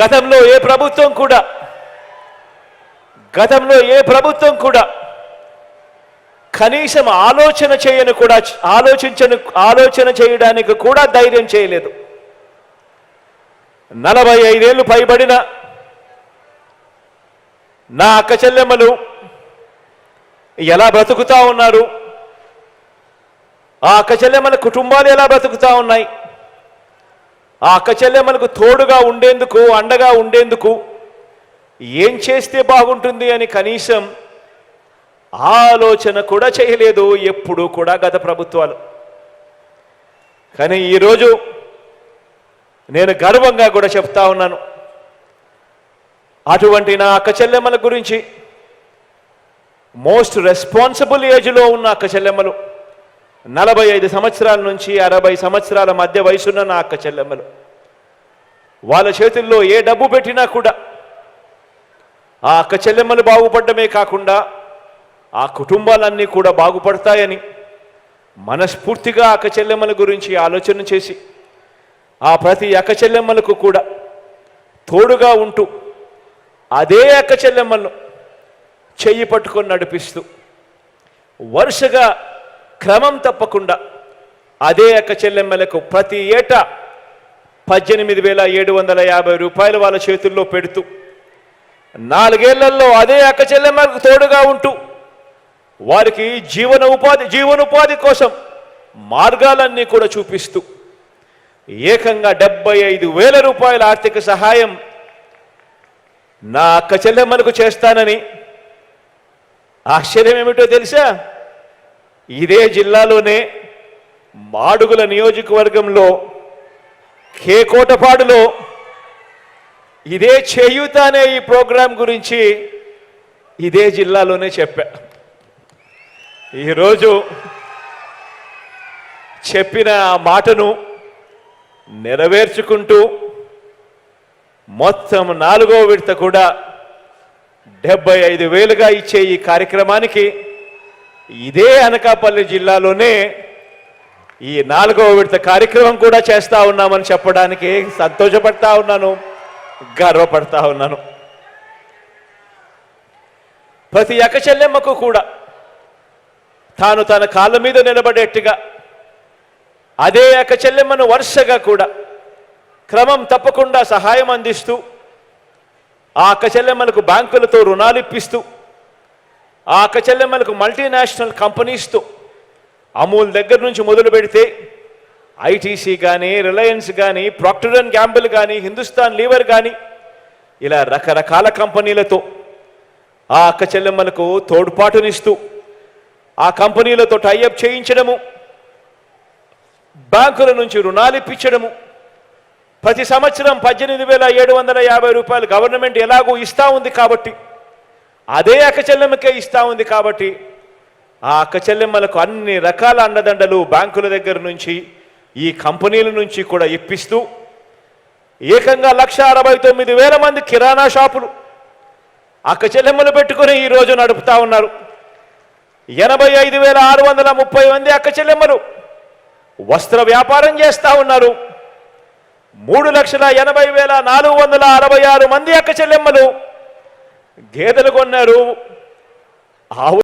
గతంలో ఏ ప్రభుత్వం కూడా గతంలో ఏ ప్రభుత్వం కూడా కనీసం ఆలోచన చేయను కూడా ఆలోచించను ఆలోచన చేయడానికి కూడా ధైర్యం చేయలేదు. నలభై ఐదేళ్ళు పైబడిన నా అక్క చెల్లెమ్మలు ఎలా బ్రతుకుతా ఉన్నారు? ఆ అక్క చెల్లెమ్మల కుటుంబాలు ఎలా బ్రతుకుతా ఉన్నాయి? ఆ అక్క చెల్లెమ్మలకు తోడుగా ఉండేందుకు అండగా ఉండేందుకు ఏం చేస్తే బాగుంటుంది అని కనీసం ఆలోచన కూడా చేయలేదు ఎప్పుడూ కూడా గత ప్రభుత్వాలు. కానీ ఈరోజు నేను గర్వంగా కూడా చెప్తా ఉన్నాను. అటువంటి నా అక్క చెల్లెమ్మల గురించి మోస్ట్ రెస్పాన్సిబుల్ ఏజ్లో ఉన్న అక్క చెల్లెమ్మలు నలభై ఐదు సంవత్సరాల నుంచి అరవై సంవత్సరాల మధ్య వయసున్న నా అక్క చెల్లెమ్మలు వాళ్ళ చేతుల్లో ఏ డబ్బు పెట్టినా కూడా ఆ అక్క చెల్లెమ్మలు బాగుపడమే కాకుండా ఆ కుటుంబాలన్నీ కూడా బాగుపడతాయని మనస్ఫూర్తిగా అక్క చెల్లెమ్మల గురించి ఆలోచన చేసి ఆ ప్రతి అక్క చెల్లెమ్మలకు కూడా తోడుగా ఉంటూ అదే అక్క చెల్లెమ్మలను చెయ్యి పట్టుకొని నడిపిస్తూ వరుసగా క్రమం తప్పకుండా అదే అక్క చెల్లెమ్మలకు ప్రతి ఏటా పద్దెనిమిది వేల ఏడు వందల యాభై రూపాయలు వాళ్ళ చేతుల్లో పెడుతూ నాలుగేళ్ళలో అదే అక్క చెల్లెమ్మకు తోడుగా ఉంటూ వారికి జీవన ఉపాధి జీవనోపాధి కోసం మార్గాలన్నీ కూడా చూపిస్తూ ఏకంగా డెబ్బై ఐదు వేల రూపాయల ఆర్థిక సహాయం నా అక్క చెల్లెమ్మలకు చేస్తానని ఆశ్చర్యం ఏమిటో తెలుసా? ఇదే జిల్లాలోనే మాడుగుల నియోజకవర్గంలో కే కోటపాడులో ఇదే చేయూత అనే ఈ ప్రోగ్రాం గురించి ఇదే జిల్లాలోనే చెప్పా. ఈరోజు చెప్పిన ఆ మాటను నెరవేర్చుకుంటూ మొత్తం నాలుగో విడత కూడా డెబ్బై ఐదు వేలుగా ఇచ్చే ఈ కార్యక్రమానికి ఇదే అనకాపల్లి జిల్లాలోనే ఈ నాలుగవ విడత కార్యక్రమం కూడా చేస్తూ ఉన్నామని చెప్పడానికి సంతోషపడతా ఉన్నాను గర్వపడతా ఉన్నాను. ప్రతి ఎకచెల్లెమ్మకు కూడా తాను తన కాళ్ళ మీద నిలబడేట్టుగా అదే ఎకచెల్లెమ్మను వరుసగా కూడా క్రమం తప్పకుండా సహాయం అందిస్తూ ఆ అక్కచెల్లెమ్మలకు బ్యాంకులతో రుణాలు ఇప్పిస్తూ ఆ అక్కచెల్లెమ్మలకు మల్టీనేషనల్ కంపెనీస్తో అమూల్ దగ్గర నుంచి మొదలు పెడితే ఐటీసీ కానీ రిలయన్స్ కానీ ప్రాక్టర్ అండ్ గ్యాంబుల్ కానీ హిందుస్థాన్ లీవర్ కానీ ఇలా రకరకాల కంపెనీలతో ఆ అక్క చెల్లెమ్మలకు తోడ్పాటునిస్తూ ఆ కంపెనీలతో టైఅప్ చేయించడము బ్యాంకుల నుంచి రుణాలు ఇప్పించడము ప్రతి సంవత్సరం పద్దెనిమిది వేల ఏడు వందల యాభై రూపాయలు గవర్నమెంట్ ఎలాగో ఇస్తూ ఉంది కాబట్టి అదే అక్క చెల్లెమ్మకే ఇస్తూ ఉంది కాబట్టి ఆ అక్క చెల్లెమ్మలకు అన్ని రకాల అండదండలు బ్యాంకుల దగ్గర నుంచి ఈ కంపెనీల నుంచి కూడా ఇప్పిస్తూ ఏకంగా లక్ష అరవై తొమ్మిది వేల మంది కిరాణా షాపులు అక్క చెల్లెమ్మలు పెట్టుకుని ఈ రోజు నడుపుతా ఉన్నారు. ఎనభై ఐదు వేల ఆరు వందల ముప్పై మంది అక్క చెల్లెమ్మలు వస్త్ర వ్యాపారం చేస్తా ఉన్నారు. మూడు లక్షల ఎనభై వేల నాలుగు వందల అరవై ఆరు మంది అక్క చెల్లెమ్మలు గేదెలు కొన్నారు. ఆవు